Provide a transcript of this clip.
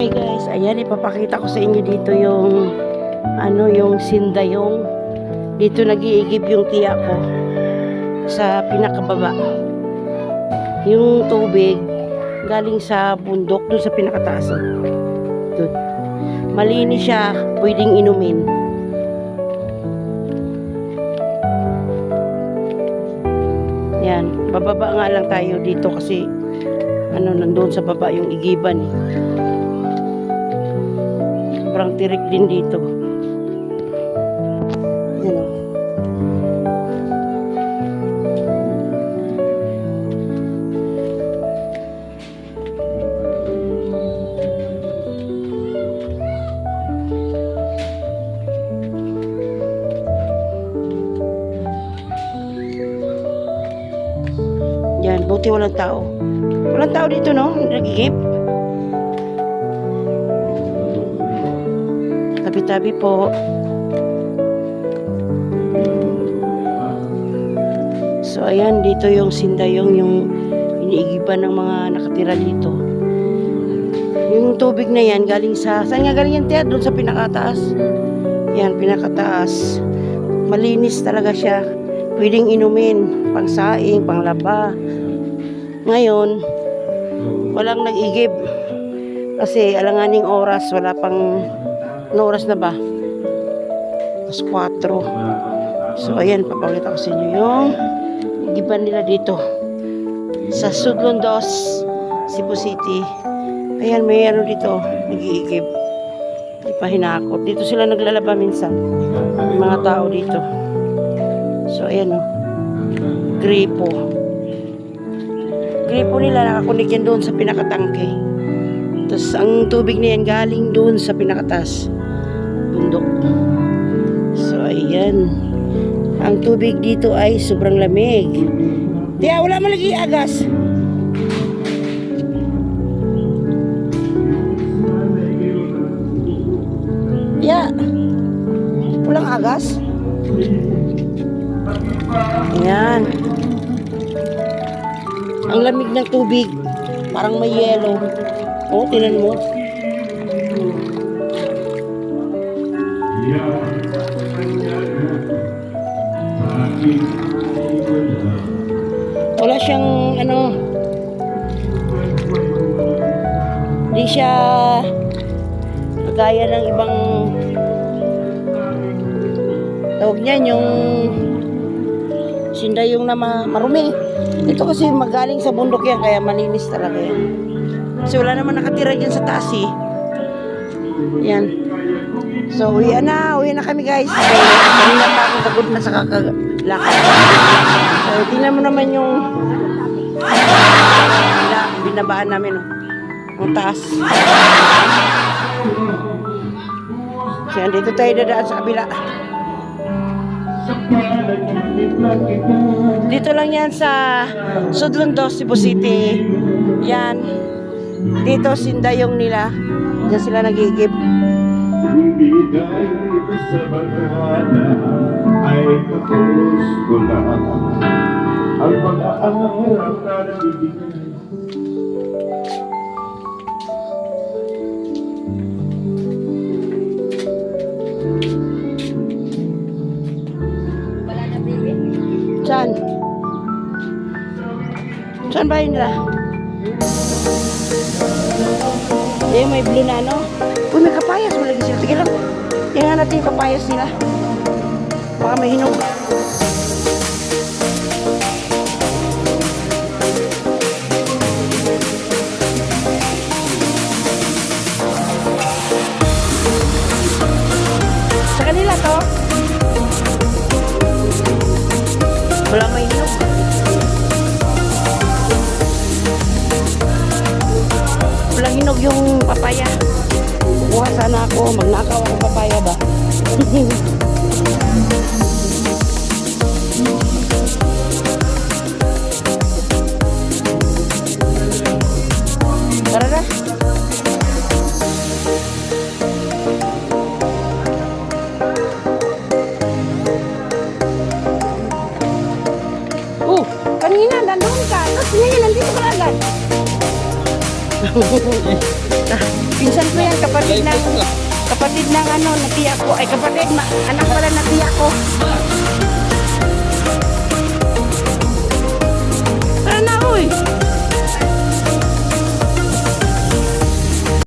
Hey guys, ayan ipapakita ko sa inyo dito yung ano yung sindayong dito nagiigib yung tiya ko sa pinakababa. Yung tubig galing sa bundok doon sa pinakataas. Doon. Malinis siya, pwedeng inumin. Yan, bababa nga lang tayo dito kasi ano nandoon sa baba yung igiban eh. Sobrang tirik din dito. Yan o. Yan, buti walang tao. Walang tao dito, no? Nagigip. Tabi-tabi po. So, ayan, dito yung sindayong yung iniigiban ng mga nakatira dito. Yung tubig na yan, galing sa, saan nga galing yan, Tia? Doon sa pinakataas. Yan, pinakataas. Malinis talaga siya. Pwedeng inumin, pangsaing, panglaba. Ngayon, walang nag-igib. Kasi alanganing oras, wala pang, ano oras na ba? Tapos 4. So, ayan, papakita ko sa inyo yung igiban nila dito. Sa Sudlondos, Cebu City. Ayan, may ano dito, nag-iigib. Di pa. Dito sila naglalaba minsan. May mga tao dito. So, ayan o. Gripo. Gripo nila nakakunik yan doon sa pinakatangke. Tapos, ang tubig na yan galing doon sa pinakatas. Ayan. Ang tubig dito ay sobrang lamig. Tiya, wala man lagi agas. Ya. Walang agas. Ayan. Ang lamig ng tubig. Parang may yelo. Oh, tinan mo. Wala siya kagaya ng ibang tawag niyan yung sindayong na ma- marumi. Ito kasi magaling sa bundok yan kaya malinis talaga yan. Kasi wala naman nakatira dyan sa taas eh. Yan. So, uwi na. Uwi na kami guys. Kanina pa ako pagod na sa kakalakad. So, tingnan mo naman yung bina, binabaan namin. Oh. Taas. So, yan, dito tayo dadaan sa kabila. Dito lang yan sa Sudlundos, Cebu City. Yan. Dito sindayong nila. Diyan sila nagigib. Sa barkada ay tapos ko na ang pag-aaral na nabibigay. Saan ba yun nila? Eh, may blue na ano. Uy, may kapayas. Wala lagi sila. Sige lang. Tingnan natin yung kapayas nila. Baka may hinog. Yung papaya. Kukuha sana ako. Magnakaw ako papaya ba? Pinsan ko kapatid ng kapatid ng ano, na tiya ko. Ay kapatid, ma, anak pala na tiya ko.